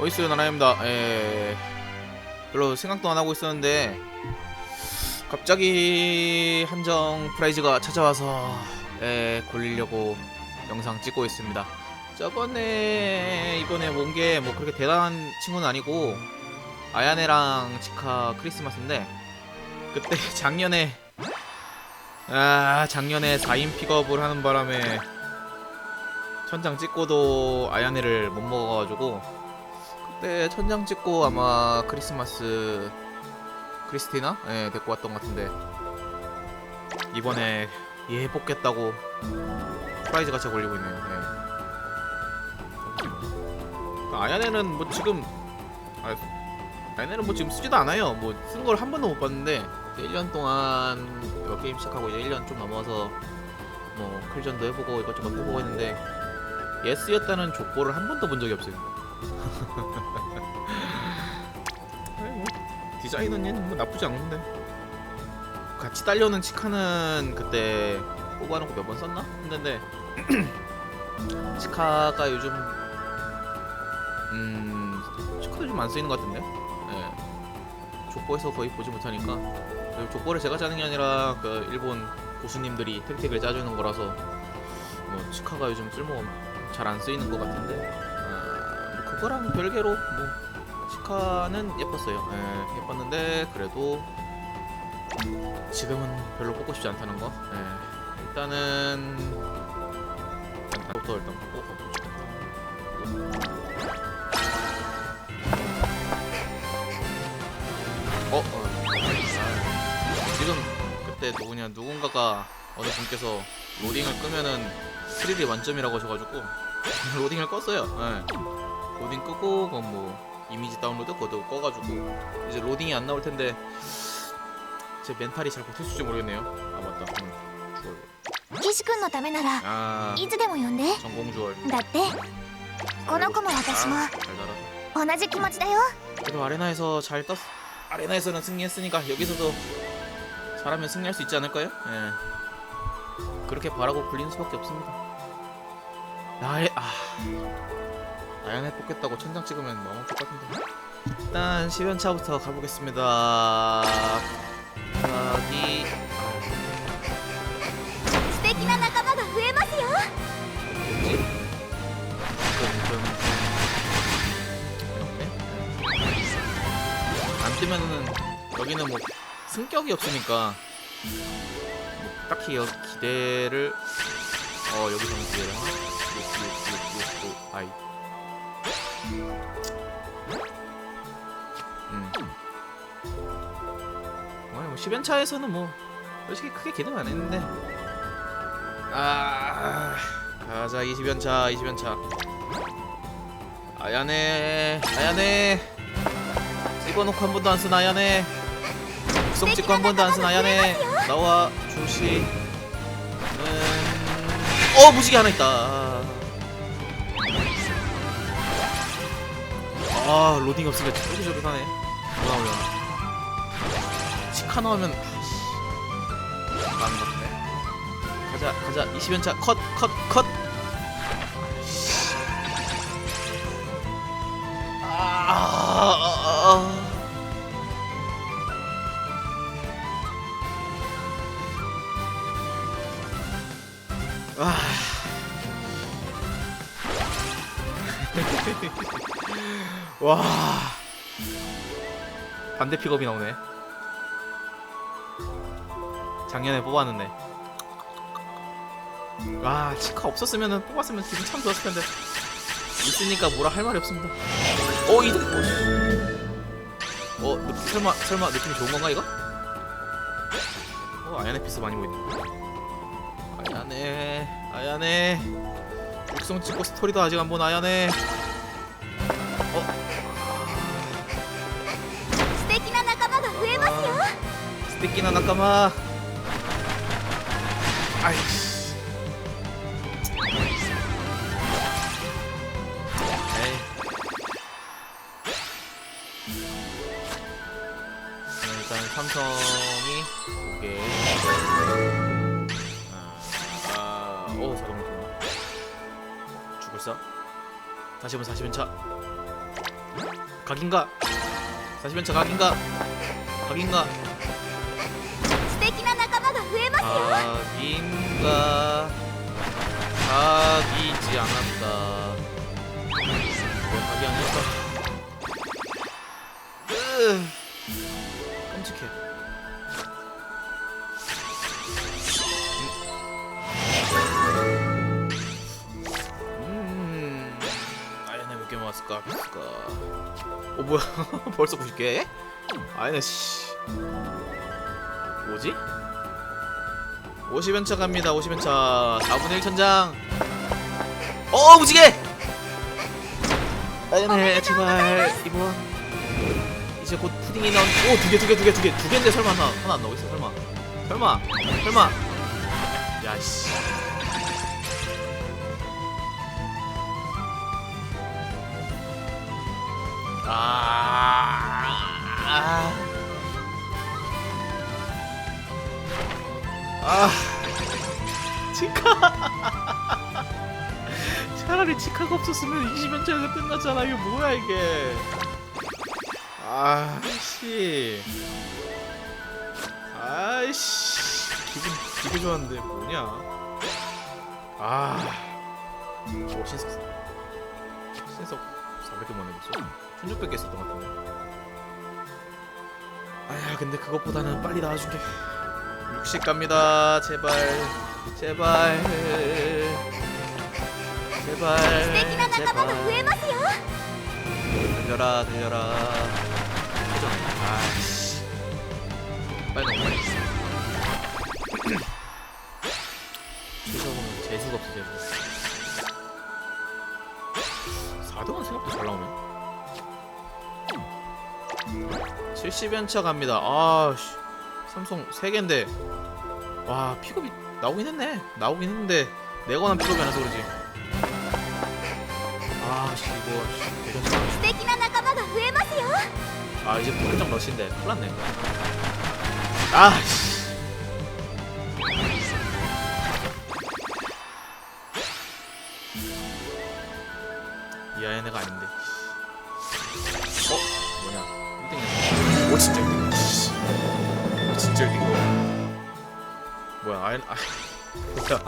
어이스 나라입니다. 에... 별로 생각도 안 하고 있었는데 갑자기 한정 프라이즈가 찾아와서 에... 골리려고 영상 찍고 있습니다. 저번에 이번에 온 게 뭐 그렇게 대단한 친구는 아니고 아야네랑 치카 크리스마스인데 그때 작년에 아 작년에 4인 픽업을 하는 바람에 천장 찍고도 아야네를 못 먹어가지고 그 때 천장 찍고 아마 크리스마스 크리스티나? 예 데리고 왔던 것 같은데 이번에 얘 뽑겠다고 프라이즈 같이 걸리고 있네요 예. 아야네는 뭐 지금 아, 아야네는 뭐 지금 쓰지도 않아요 뭐쓴걸한 번도 못 봤는데 1년 동안 이거 게임 시작하고 이제 1년 좀 넘어서 뭐 클전도 해보고 이것저것 해보고 했는데 예스였다는 족보를 한 번도 본 적이 없어요. 디자인은 얘는 뭐 나쁘지 않은데. 같이 딸려오는 치카는 그때 뽑아놓고 몇 번 썼나? 했는데 치카가 요즘 음 치카도 좀 안 쓰이는 것 같은데? 예. 족보에서 거의 보지 못하니까. 그리고 족보를 제가 짜는 게 아니라 그 일본 고수님들이 택틱을 짜주는 거라서 뭐 치카가 요즘 쓸모 잘 안 쓰이는 것 같은데 그거랑 별개로 뭐 치카는 예뻤어요. 예, 예뻤는데 그래도 지금은 별로 뽑고 싶지 않다는 거. 예, 일단은 일단 부터 일단 뽑고. 어, 어. 아, 지금 그때 누구냐 누군가가 어느 분께서 로딩을 끄면은 3D 만점이라고 하셔가지고 로딩을 껐어요. 예. 로딩 끄고 그건 뭐 이미지 다운로드 그것도 꺼가지고 이제 로딩이 안 나올 텐데 제 멘탈이 잘 버틸 수 있을지 모르겠네요. 아 맞다. 음, 주얼. 岸君のためなら 아 いつでも呼んで 전공 주얼. だってこの子も私も 아, 잘 달아. 同じ気持ちだよ 그래도 아레나에서 잘 떴. 아레나에서는 승리했으니까 여기서도 잘하면 승리할 수 있지 않을까요? 예. 그렇게 바라고 굴리는 수밖에 없습니다. 나의 아 나연에 뽑겠다고 천장 찍으면 너무 똑같은데. 일단 10연차부터 가보겠습니다. 여기 素敵な仲間が増えますよ 뭐지? 좀, 좀 이렇게 안 뜨면은 여기는 뭐 승격이 없으니까 뭐 딱히 여 기대를 어 여기서는 기대를 하나? 요요요요 아이 음. 아니 뭐 10연차에서는 뭐 솔직히 크게 기대는 안 했는데. 아 가자 20연차 20연차. 아야네 아야네. 찍어놓고 한 번도 안 쓴 아야네. 구성 찍고 한 번도 안 쓴 아야네. 나와 조시 음... 어 무지개 하나 있다 아 로딩 없으니까 쫄깃쫄깃하네. 뭐나 올려 치카 나오면 아씨. 많은 것 같네. 가자 가자. 20연차. 컷 컷 컷. 와 반대 픽업이 나오네 작년에 뽑았는데 와 치카 없었으면은 뽑았으면 기분 참 좋았을 텐데 있으니까 뭐라 할 말이 없습니다. 어 이거 어 느- 설마 설마 느낌이 좋은 건가 이거? 어 아야네 피스 많이 보이네. 아야네 아야네 육성 찍고 스토리도 아직 안 본 아야네. 네, 일단 삼성이 두 개. 아, 아, 오 잠깐만 잠깐만. 죽을사? 다시 한번 40연 차. 각인가 40연차 각인가 각인가 素敵な仲間が増えますよ 각인가 각이지 않았다 왜 각이 아닐까 으 끔찍해 음 아연에 몇개 모았을까 볼까 어 뭐야 벌써 90개? 아연에 씨 뭐지? 50연차 갑니다 50연차. 4분의 1 천장. 어 무지개! 아연에 제발 이번 이제 곧 푸딩이 나온 오두 개 두 개 두 개 두 개. 두 개인데 설마 하나 하나 안 나오겠어 설마. 설마 설마. 야씨. 아, 아, 아, 치카. 차라리 치카가 없었으면 20연차에서 끝났잖아. 이게 뭐야 이게? 아, 씨. 아이씨. 기분 되게 좋았는데 뭐냐? 아, 오 신석. 신석 400개만 해봤어. 1600개 썼던 것 같은데. 아야 근데 그것보다는 빨리 나와준 게 60 갑니다. 제발. 제발. 제발. 제발. 들려라, 들려라. 아이씨. 빨리 넘어. 최소한 재수가 없어, 재수. 4등은 생각보다 잘 나오네. 음. 70연차 갑니다. 아씨. 삼성 3개인데. 와 픽업이 나오긴 했네. 나오긴 했는데 네 내가 난 픽업이 안 해서 그러지. 아씨 이거 아 이제 포장 러시인데 큰일났네. 아씨. 이 아이 내가 아닌데. 어? 뭐냐. 1등이야 오 진짜 1등이야 원칙적인 거. 뭐야, 아이, 아이 뭐야.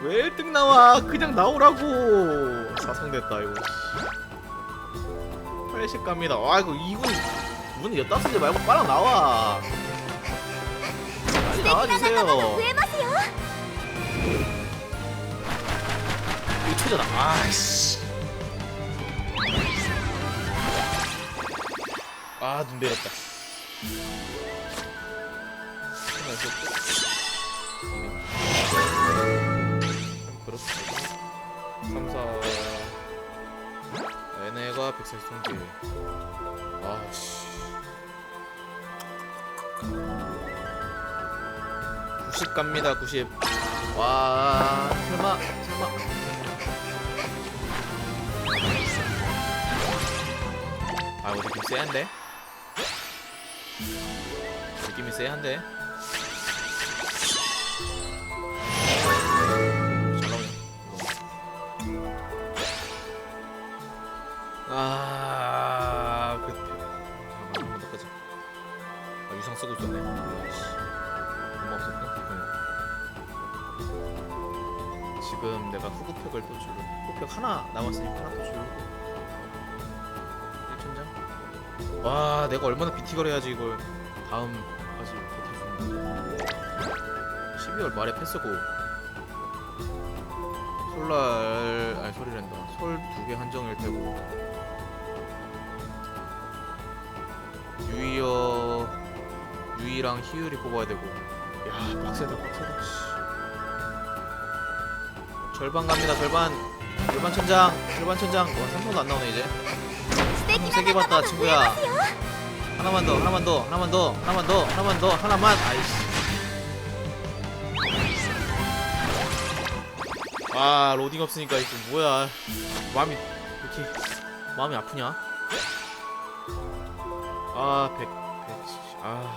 왜 1등 나와? 그냥 나오라고. 사성됐다, 이거. 80 갑니다. 아이고, 이거, 문 엿다섯 개 말고 빨리 나와. 빨리 나와주세요. 이거 초잖아. 아이씨. 아, 눈 내렸다. 그렇지. 3, 4 얘네가 143개 아씨. 90 갑니다 90와 설마 설마. 아 이거 느낌 쎄한데 느낌이 나오네 아, 그. 아또 하나 남았으니까 하나 더 줄로. 1천장. 와, 내가 얼마나 비티걸 해야지 이걸 거지. 12월 말에 패스고. 솔랄 아니 소리랜다 솔 두 개 한정일 테고. 유이어 유이랑 희율이 뽑아야 되고. 야 빡세다 빡세다. 절반 갑니다 절반. 절반 천장 절반 천장. 와 3번도 안 나오네 이제. 스테이킹 세개 봤다 친구야. 하나만 더 하나만 더 하나만 더 하나만 더 하나만 더 하나만. 아이씨. 아 로딩 없으니까 이거 뭐야. 마음이 왜 이렇게 마음이 아프냐? 아 100, 100, 아.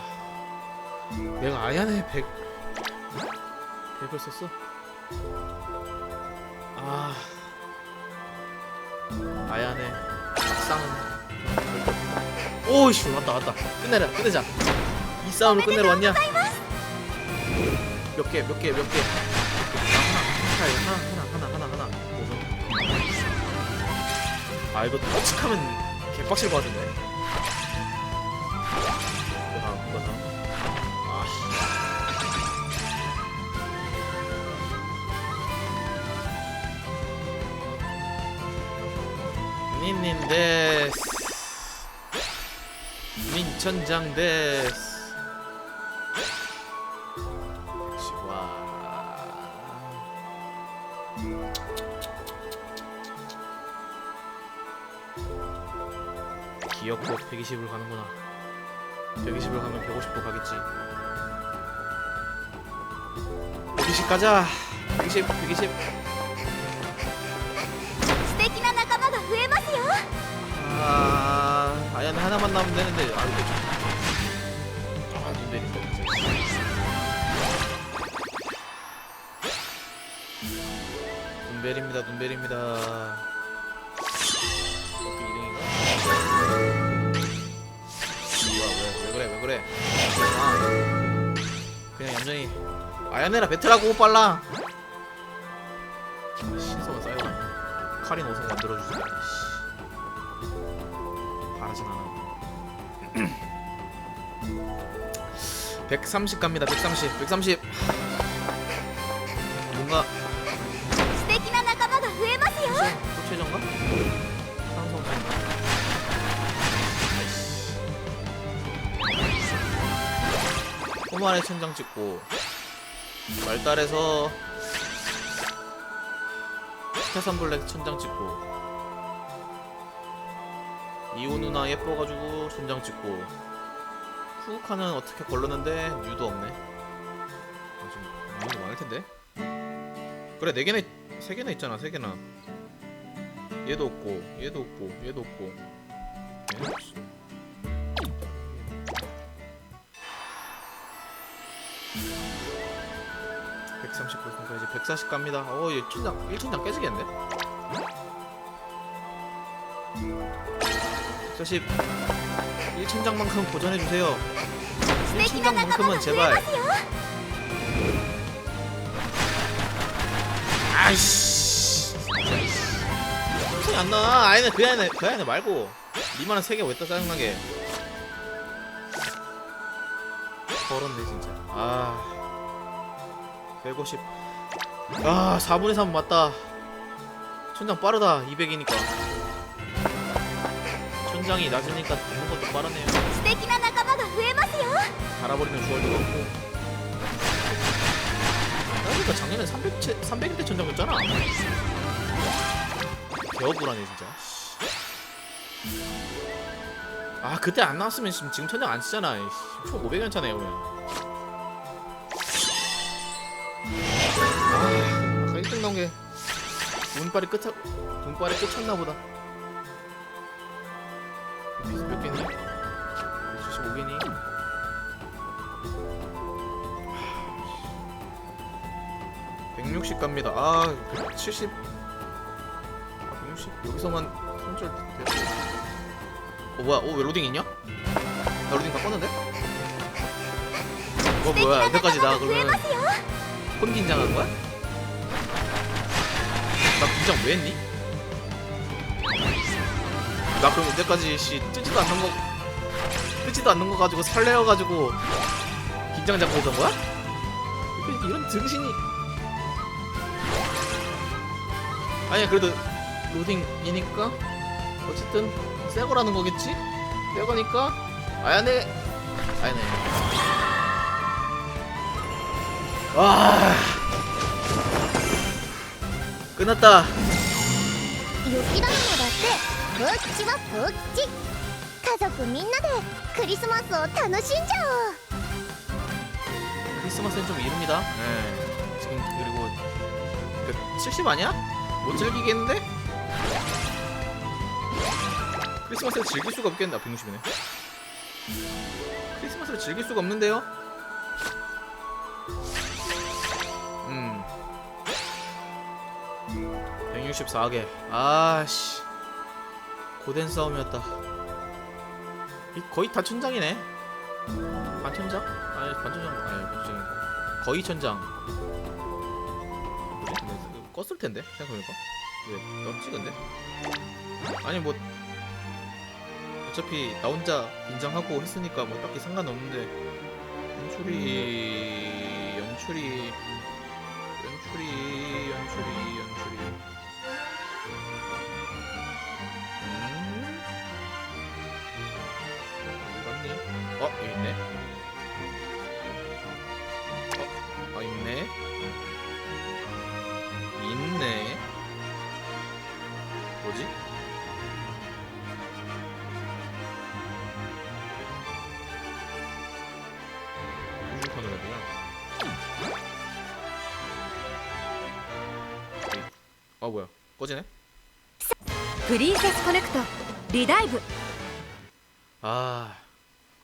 내가 아야네 100 100을 썼어? 아. 아야네 없다 오이씨 왔다 왔다 끝내라 끝내자 이 싸움을 끝내러 왔냐 몇 개 몇 개 몇개 하나 하나 하나 하나 하나 하나 아 이거 터치하면 개빡칠 것 같은데 이거 다음 이거 다음 아씨 닌닌 데 스 민천장 데스 와 기어코 120을 가는구나 120을 가면 150도 가겠지 120 가자 120 120素敵な仲間が増えますよ 아, 아야는 하나만 남으면 되는데 아 이거 좀- 아, 눈 내린다 진짜. 눈베립니다, 눈베립니다. 어떻게 이등인가? 뭐야, 왜, 왜 그래, 왜 그래? 아, 그냥 얌전히 아야네라 배틀하고 빨라. 아, 신성한 쌓여. 카린 오성 만들어주세요. 바라진 않아요. 130 갑니다 130 130 뭔가 소체전가? 상성전 포말에 천장 찍고 말달에서 스타산 블랙 천장 찍고. 이호 누나 예뻐가지고 천장 찍고 후카는 어떻게 걸렀는데 뉴도 없네. 아, 좀 뉴도 많을 텐데? 그래 네 개나 있- 세 개나 있잖아 세 개나. 얘도 없고 얘도 없고 얘도 없고. 얘는 없어. (130 볼까지 140 갑니다. 어 얘 천장 1천장 깨지겠는 자식 1천장만큼 보전해주세요. 1천장만큼은 제발. 아이씨. 소리 안나. 아이네 그 아이네 그 아이네 말고. 니만한 세개 왜따 짜증나게. 버렸네 진짜. 아. 150. 아 4분의 3 맞다. 천장 빠르다 200이니까. 천장이 낮으니까 듣는 것도 빠르네요. 素敵な仲間が増えますよ 갈아버리면 주얼도 없고. 그러니까 작년에 300, 300대 천장이었잖아. 개억울하네 진짜. 아 그때 안 나왔으면 지금 지금 천장 안 치잖아. 씨, 총 500원 차네요 그냥. 아 아까 1등 나온 게 운빨이 끝 운빨이 끝쳤나 보다. 몇 개니? 25개니? 160 갑니다. 아, 170. 160 여기서만 손절 됐어. 어 뭐야? 어왜 로딩 있냐? 나 로딩 다 껐는데? 어 뭐야? 여태까지 나 그러면 폰 긴장한 거야? 나 긴장 왜 했니? 나 그럼 이때까지 씨 뜨지도 않는 거 뜨지도 않는 거 가지고 설레어 가지고 긴장 잡고 있던 거야? 이런 등신이. 아니야 그래도 로딩이니까 어쨌든 새 거라는 거겠지? 새 거니까 아야네 아야네 와. 끝났다. 여기라는 거다. ちはこっち家族みんなでクリスマスを楽しんじゃおう 크리스마스는 좀 이릅니다. 네. 지금 그리고 그 70 아니야? 못 즐기겠는데? 크리스마스를 즐길 수가 없겠는데 아, 160이네. 크리스마스를 즐길 수가 없는데요? 음. 164개. 아씨. 고된 싸움이었다. 이 거의 다 천장이네. 반 천장? 아니 반 천장 아니 반 천장. 거의 천장. 이거 껐을 텐데 생각해보니까 왜 떴지 근데? 아니 뭐 어차피 나 혼자 인정하고 했으니까 뭐 딱히 상관없는데 연출이 연출이 연출이 연출이 있네. 어, 아, 있네. 있네. 뭐지? 핸드폰으로구나. 아 뭐야? 꺼지네? 프린세스 커넥터 리다이브 아.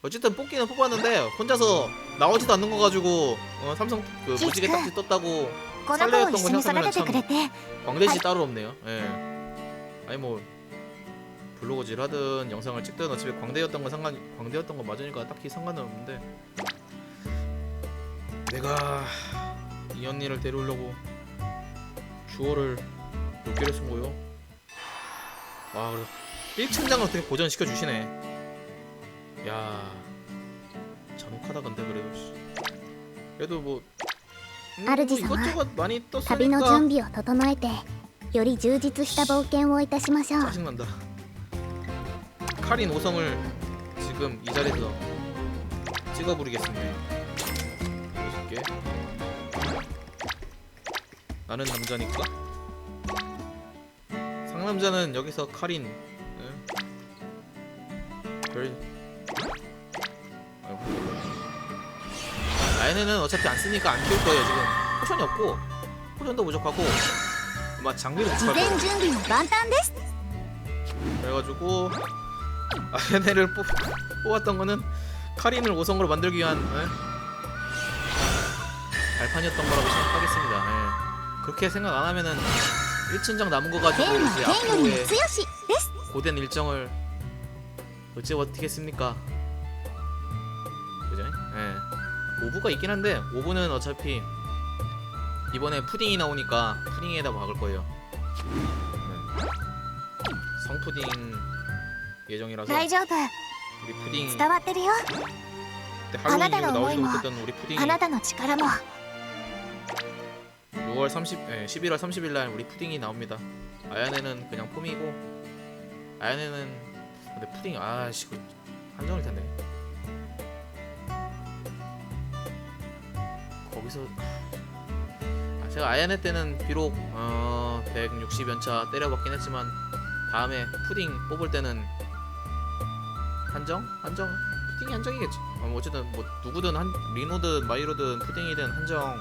어쨌든 뽑기는 뽑았는데 혼자서 나오지도 않는 거 가지고 어, 삼성 그 무지개 딱지 떴다고 この子を一緒に育ててくれて 광대시 따로 없네요. 예. 아니 뭐 블로그질 하든 영상을 찍든 어차피 광대였던 건 상관 광대였던 건 맞으니까 딱히 상관은 없는데 내가 이 언니를 데려오려고 주어를 몇 개를 쓴 거요? 와 그래 1층장을 어떻게 고전시켜 주시네. 야 잔혹하다 근데 그래도 씨. 그래도 뭐 음, 뭐 主様 이것저것 많이 旅の 떴으니까 準備を整えてより充実した冒険をいたしましょう 짜증난다. 카린 5성을 지금 이 자리에서 찍어 부리겠습니다. 보실게. 나는 남자니까. 상남자는 여기서 카린. 응? 별. 얘네는 어차피 안 쓰니까 안 키울 거예요 지금 포션이 없고 포션도 부족하고 막 장비도 부족할 거예요 그래가지고 아, 얘네를 뽑, 뽑았던 거는 카린을 5성으로 만들기 위한 네? 발판이었던 거라고 생각하겠습니다 네. 그렇게 생각 안 하면은 1층장 남은 거 가지고 이제 앞으로의 고된 일정을 어찌 버티겠습니까 그죠? 예. 오브가 있긴 한데 오브는 어차피 이번에 푸딩이 나오니까 푸딩에다 박을 거예요. 네. 성푸딩 예정이라서 大丈夫 우리 푸딩 伝わってるよ 그때 할로윈 아 이후로 나가 나오지도 어머니 못했던 우리 푸딩이 あなたの力も 6월 30, 예, 11월 30일 날 우리 푸딩이 나옵니다. 아야네는 그냥 폼이고 아야네는 근데 푸딩 아씨 그 한정일 텐데. 거기서 아, 제가 아야네 때는 비록 어, 160연차 때려봤긴 했지만 다음에 푸딩 뽑을 때는 한정? 한정? 푸딩이 한정이겠지. 어, 뭐 어쨌든 뭐 누구든 한 리노든 마이로든 푸딩이든 한정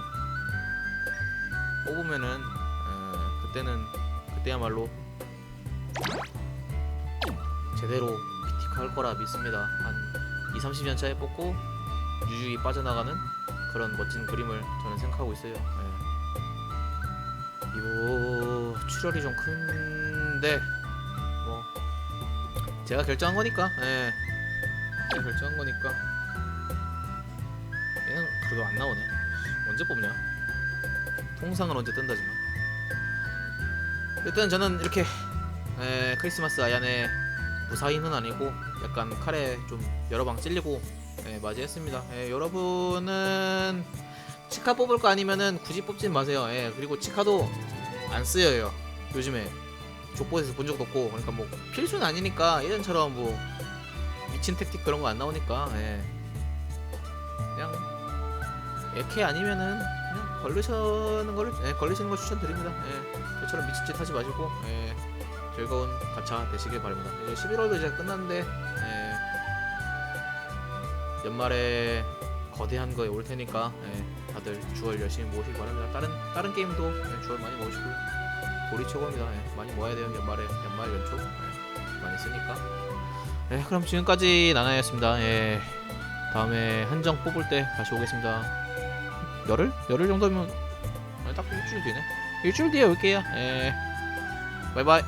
뽑으면은 어, 그때는 그때야말로 제대로 피티카 할 거라 믿습니다. 한 2, 30년 차에 뽑고 유유히 빠져나가는 그런 멋진 그림을 저는 생각하고 있어요. 예. 이거 출혈이 좀 큰데 뭐 제가 결정한 거니까. 예. 제가 결정한 거니까. 얘는 그래도 안 나오네. 언제 뽑냐? 통상은 언제 뜬다지만 일단 저는 이렇게 에, 크리스마스 아얀의 무사히는 아니고 약간 칼에 좀 여러 방 찔리고 에, 맞이했습니다 에, 여러분은 치카 뽑을 거 아니면은 굳이 뽑진 마세요 예, 그리고 치카도 안 쓰여요 요즘에 족보에서 본 적도 없고 그러니까 뭐 필수는 아니니까 예전처럼 뭐 미친 택틱 그런 거 안 나오니까 예. 그냥 에케 아니면은 그냥 걸리시는 거를 예, 걸리시는 거 추천드립니다. 예, 저처럼 미친 짓 하지 마시고 예, 즐거운 가차 되시길 바랍니다. 이제 11월도 이제 끝났는데 예, 연말에 거대한 거에 올 테니까 예, 다들 주얼 열심히 모으시기 바랍니다. 다른 다른 게임도 예, 주얼 많이 모으시고요. 우리 최고입니다. 예, 많이 모아야 돼요. 연말에 연말 연초 예, 많이 쓰니까. 예, 그럼 지금까지 나나였습니다. 예, 다음에 한정 뽑을 때 다시 오겠습니다. 열흘? 열흘 정도면 아니, 딱 일주일 뒤네 일주일 뒤에 올게요 예 바이바이